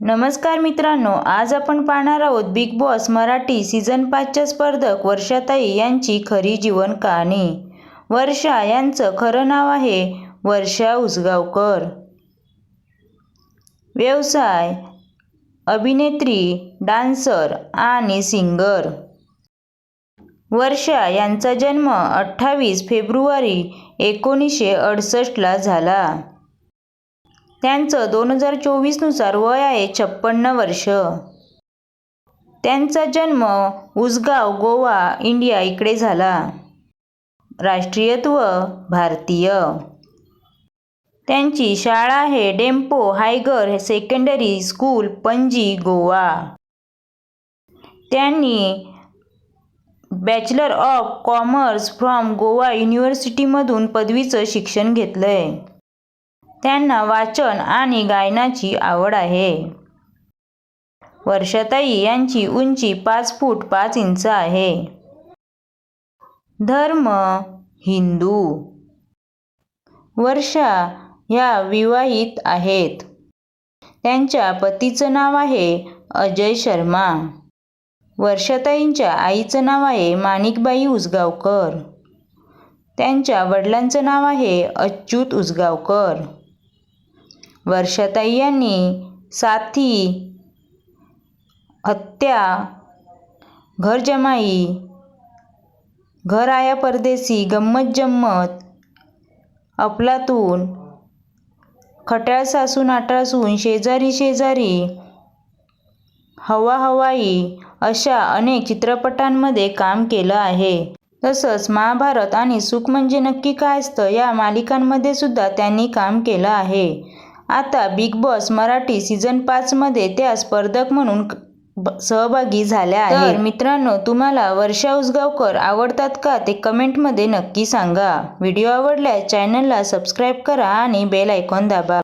नमस्कार मित्रांनो आज आपण पाहणार आहोत बिग बॉस मराठी सीझन पाचच्या स्पर्धक वर्षाताई यांची खरी जीवन कहाणी. वर्षा यांचं खरं नाव आहे वर्षा उसगावकर. व्यवसाय अभिनेत्री डान्सर आणि सिंगर. वर्षा यांचा जन्म अठ्ठावीस फेब्रुवारी एकोणीसशे अडसष्टला झाला. त्यांचं दोन हजार चोवीसनुसार वय आहे छप्पन्न वर्ष. त्यांचा जन्म उसगाव गोवा इंडिया इकडे झाला. राष्ट्रीयत्व भारतीय. त्यांची शाळा आहे Dempo higher secondary school Panaji Goa. त्यांनी bachelor of commerce from Goa युनिव्हर्सिटीमधून पदवीचं शिक्षण घेतलं आहे त्यांना वाचन आणि गायनाची आवड आहे. वर्षाताई यांची उंची पाच फूट पाच इंच आहे. धर्म हिंदू वर्षा ह्या विवाहित आहेत. त्यांच्या पतीचं नाव आहे अजय शर्मा. वर्षाताईंच्या आईचं नाव आहे माणिकबाई उसगावकर. त्यांच्या वडिलांचं नाव आहे अच्युत उसगावकर. वर्षाताई यांनी साथी हत्या घरजमाई घर आया परदेसी गंमत जम्मत अफलातून खट्याळ सासू नाटाळ शेजारी शेजारी हवा हवाई अशा अनेक चित्रपटांमध्ये काम केलं आहे. तसंच महाभारत आणि सुख म्हणजे नक्की काय असतं या मालिकांमध्ये सुद्धा त्यांनी काम केलं आहे. आता बिग बॉस मराठी सीझन पाचमध्ये त्या स्पर्धक म्हणून सहभागी झाल्या आहेत. मित्रांनो तुम्हाला वर्षा उसगावकर आवडतात का ते कमेंटमध्ये नक्की सांगा. व्हिडिओ आवडल्यास चॅनलला सबस्क्राईब करा आणि बेल आयकॉन दाबा.